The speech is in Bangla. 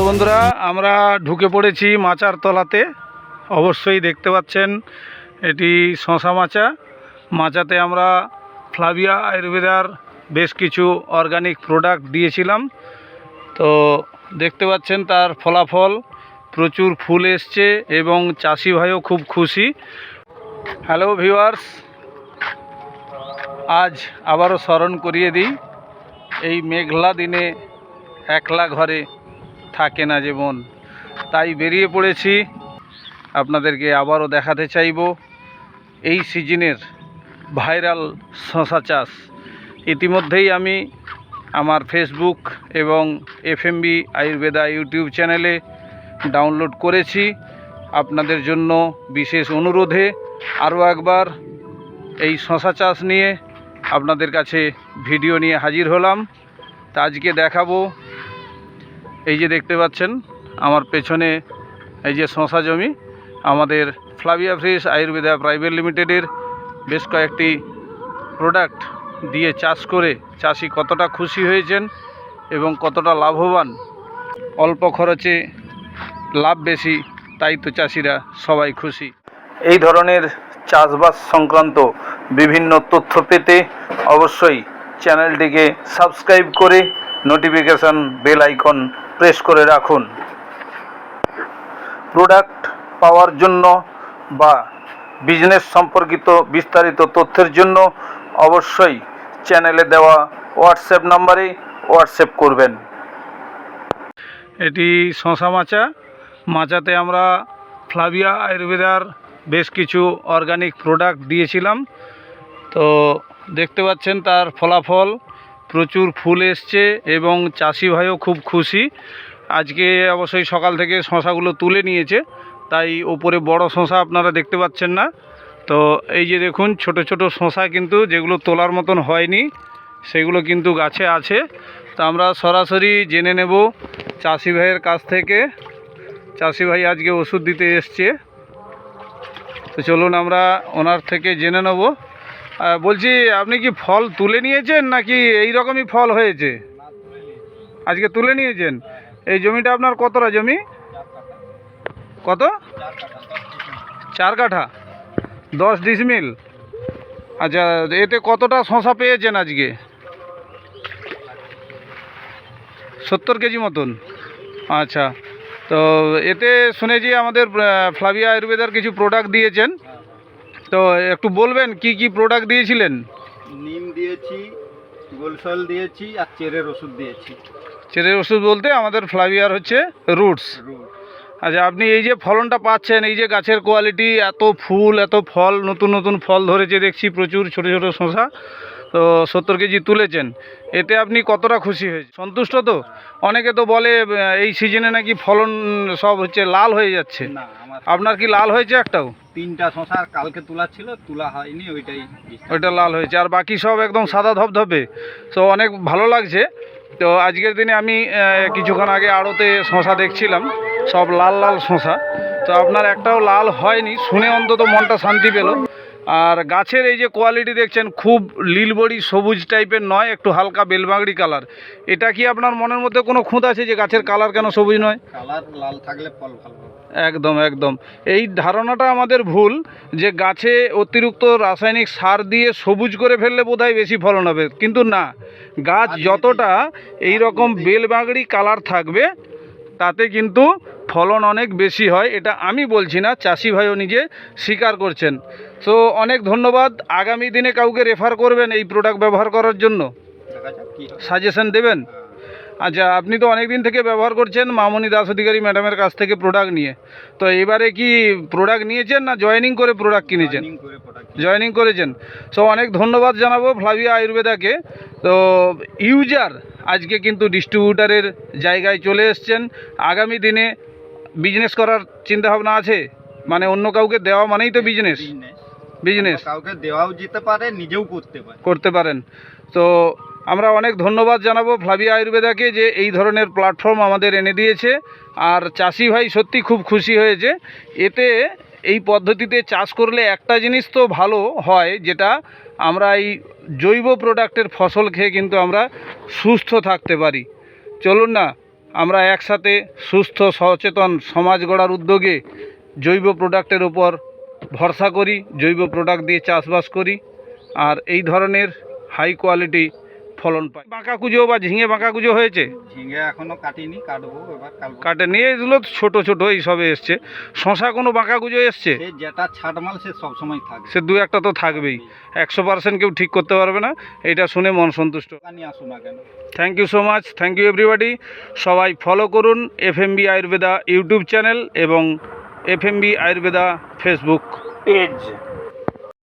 তো বন্ধুরা, আমরা ঢুকে পড়েছি মাচার তলাতে। অবশ্যই দেখতে পাচ্ছেন, এটি শশা মাচা। মাচাতে আমরা ফ্লাভিয়া আয়ুর্বেদার বেশ কিছু অর্গানিক প্রোডাক্ট দিয়েছিলাম। তো দেখতে পাচ্ছেন, তার ফলাফল প্রচুর ফুল এসছে এবং চাষি ভাইও খুব খুশি। হ্যালো ভিউয়ার্স আজ আবারও স্মরণ করিয়ে দিই, এই মেঘলা দিনে একলা ঘরে থাকে না যেমন তাই বেরিয়ে পড়েছি। আপনাদেরকে আবারও দেখাতে চাইব এই সিজনের ভাইরাল শশা চাষ। ইতিমধ্যেই আমি আমার ফেসবুক এবং F M B Ayurveda YouTube চ্যানেলে ডাউনলোড করেছি। আপনাদের জন্য বিশেষ অনুরোধে আরও একবার এই শশা চাষ নিয়ে আপনাদের কাছে ভিডিও নিয়ে হাজির হলাম। তা আজকে দেখাবো এই যে দেখতে পাচ্ছেন, আমার পেছনে এই যে শশা জমি, আমাদের ফ্লাভিয়া ফ্রেশ আয়ুর্বেদা প্রাইভেট লিমিটেডের বেশ কয়েকটি প্রোডাক্ট দিয়ে চাষ করে চাষি কতটা খুশি হয়েছেন এবং কতটা লাভবান। অল্প খরচে লাভ বেশি, তাই তো চাষিরা সবাই খুশি। এই ধরনের চাষবাস সংক্রান্ত বিভিন্ন তথ্য পেতে অবশ্যই চ্যানেলটিকে সাবস্ক্রাইব করে নোটিফিকেশন বেল আইকন প্রেস করে রাখুন। প্রোডাক্ট পাওয়ার জন্য বা বিজনেস সম্পর্কিত বিস্তারিত তথ্যের জন্য অবশ্যই চ্যানেলে দেওয়া হোয়াটসঅ্যাপ নাম্বারে হোয়াটসঅ্যাপ করবেন। এটি শশা মাচা। মাচাতে আমরা ফ্লাভিয়া আয়ুর্বেদার বেশ কিছু অর্গানিক প্রোডাক্ট দিয়েছিলাম। তো দেখতে পাচ্ছেন তার ফলাফল। প্রচুর ফুল এসছে এবং চাষি ভাইও খুব খুশি। আজকে অবশ্যই সকাল থেকে শশাগুলো তুলে নিয়েছে, তাই ওপরে বড় শশা আপনারা দেখতে পাচ্ছেন না। তো এই যে দেখুন, ছোট ছোট শশা কিন্তু যেগুলো তোলার মতন হয়নি, সেগুলো কিন্তু গাছে আছে। তো আমরা সরাসরি জেনে নেব চাষি ভাইয়ের কাছ থেকে। চাষি ভাই আজকে ওষুধ দিতে এসছে। তো চলুন আমরা ওনার থেকে জেনে নেব। বলছি, আপনি কি ফল তুলে নিয়েছেন নাকি এই রকমই ফল হয়েছে? আজকে তুলে নিয়েছেন। এই জমিটা আপনার কতটা জমি? কত? চার কাঠা। দশ ডিসমিল। আচ্ছা এতে কতটা শশা পেয়েছেন আজকে? সত্তর কেজি মতন। আচ্ছা তো এতে শুনেছি আমাদের ফ্লাভিয়া আয়ুর্বেদার কিছু প্রোডাক্ট দিয়েছেন। তো একটু বলবেন কি কি প্রোডাক্ট দিয়েছিলেন? নিম দিয়েছি গোলসল দিয়েছি আর চেরের ওষুধ দিয়েছি। চেরের ওষুধ বলতে আমাদের ফ্লাভিয়ার হচ্ছে রুটস। আচ্ছা আপনি এই যে ফলনটা পাচ্ছেন এই যে গাছের কোয়ালিটি এত ফুল এত ফল নতুন নতুন ফল ধরেছে দেখছি প্রচুর ছোট ছোট শশা তো সত্তর কেজি তুলেছেন। এতে আপনি কতটা খুশি হয়েছে সন্তুষ্ট তো? অনেকে তো বলে এই সিজনে নাকি ফলন সব হচ্ছে লাল হয়ে যাচ্ছে। আপনার কি লাল হয়েছে একটাও? তিনটা শশা কালকে তোলা ছিল তোলা হয়নি ওইটাই ওইটা লাল হয়েছে। আর বাকি সব একদম সাদা ধপধপে। তো অনেক ভালো লাগছে। তো আজকের দিনে আমি কিছুক্ষণ আগে আড়তে শশা দেখছিলাম। সব লাল লাল শশা। তো আপনার একটাও লাল হয়নি। শুনে অন্তত মনটা শান্তি পেল। আর গাছের এই যে কোয়ালিটি দেখছেন খুব লীলবড়ি সবুজ টাইপের নয় একটু হালকা বেলবাগড়ি কালার এটা কি আপনার মনের মধ্যে কোনো খুঁত আছে যে গাছের কালার কেন সবুজ নয়? কালার লাল থাকলে ফল ভালো একদম একদম। এই ধারণাটা আমাদের ভুল যে গাছে অতিরিক্ত রাসায়নিক সার দিয়ে সবুজ করে ফেললে বোধহয় বেশি ফলন হবে। কিন্তু না গাছ যতটা এই রকম বেলবাগড়ি কালার থাকবে তাতে কিন্তু ফলন অনেক বেশি হয়। এটা আমি বলছি না চাষি ভাইও নিজে স্বীকার করছেন। তো অনেক ধন্যবাদ। আগামী দিনে কাউকে রেফার করবেন এই প্রোডাক্ট ব্যবহার করার জন্য। সাজেশন দেবেন? আচ্ছা আপনি তো অনেক দিন থেকে ব্যবহার করছেন মামনি দাস অধিকারী ম্যাডামের কাছ থেকে প্রোডাক্ট নিয়ে। তো এবারে কি প্রোডাক্ট নিয়েছেন না জয়েনিং করে প্রোডাক্ট কিনেছেন? জয়েনিং করেছেন। সো অনেক ধন্যবাদ জানাব ফ্লাভিয়া আয়ুর্বেদাকে। তো ইউজার আজকে কিন্তু ডিস্ট্রিবিউটারের জায়গায় চলে এসছেন। আগামী দিনে বিজনেস করার চিন্তাভাবনা আছে? মানে অন্য কাউকে দেওয়া মানেই তো বিজনেস। বিজনেস কাউকে দেওয়াও যেতে পারে নিজেও করতে পারে। করতে পারেন। তো আমরা অনেক ধন্যবাদ জানাব ফ্লাভিয়া আয়ুর্বেদাকে যে এই ধরনের প্ল্যাটফর্ম আমাদের এনে দিয়েছে। আর চাষি ভাই সত্যি খুব খুশি হয়েছে। এতে এই পদ্ধতিতে চাষ করলে একটা জিনিস তো ভালো হয় যেটা আমরা এই জৈব প্রোডাক্টের ফসল খেয়ে কিন্তু আমরা সুস্থ থাকতে পারি। চলুন না আমরা একসাথে সুস্থ সচেতন সমাজ গড়ার উদ্যোগে জৈব প্রোডাক্টের উপর ভরসা করি জৈব প্রোডাক্ট দিয়ে চাষবাস করি আর এই ধরনের হাই কোয়ালিটি ফলন পাই। বাঁকা কুজো বা ঝিঙে বাঁকা কুজো হয়েছে? ঝিঙে এখনও কাটিনি কাটবো এবার কাটে নিয়ে এগুলো ছোট ছোট এই সবে এসছে। শশা কোনো বাঁকা কুজো এসছে? যেটা ছাটমাল সে সবসময় থাকে। সে দু একটা তো থাকবেই। একশো পার্সেন্ট কেউ ঠিক করতে পারবে না এটা শুনে মন সন্তুষ্ট। Thank you so much thank you everybody সবাই ফলো করুন F M B Ayurveda YouTube channel এবং F M B Ayurveda Facebook page